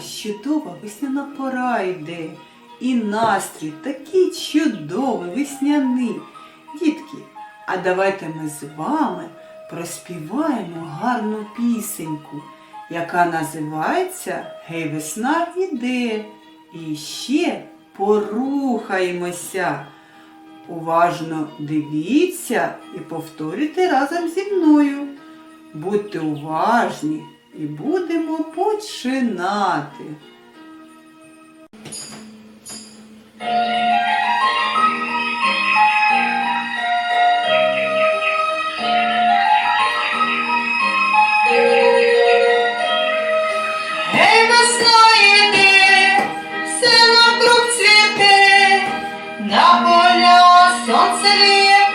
чудова весняна пора йде, і настрій такий чудовий, весняний. Дітки, а давайте ми з вами проспіваємо гарну пісеньку, яка називається Гей, весна іде. І ще порухаємося. Уважно дивіться і повторюйте разом зі мною. Будьте уважні і будемо починати. На поля сонце лє,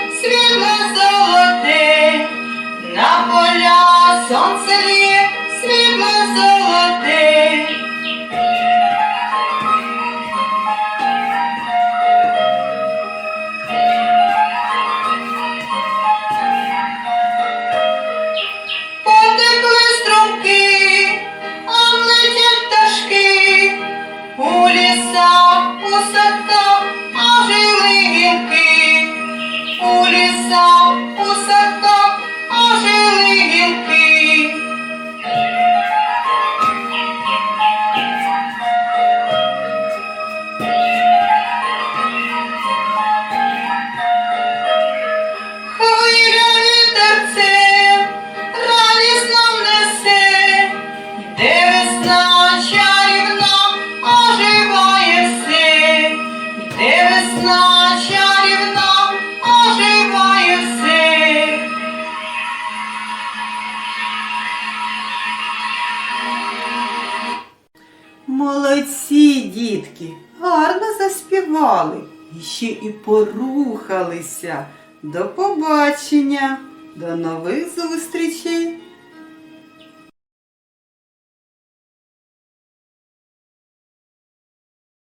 весна чарівна оживає все. Молодці, дітки, гарно заспівали і ще і порухалися. До побачення, до нових зустрічей!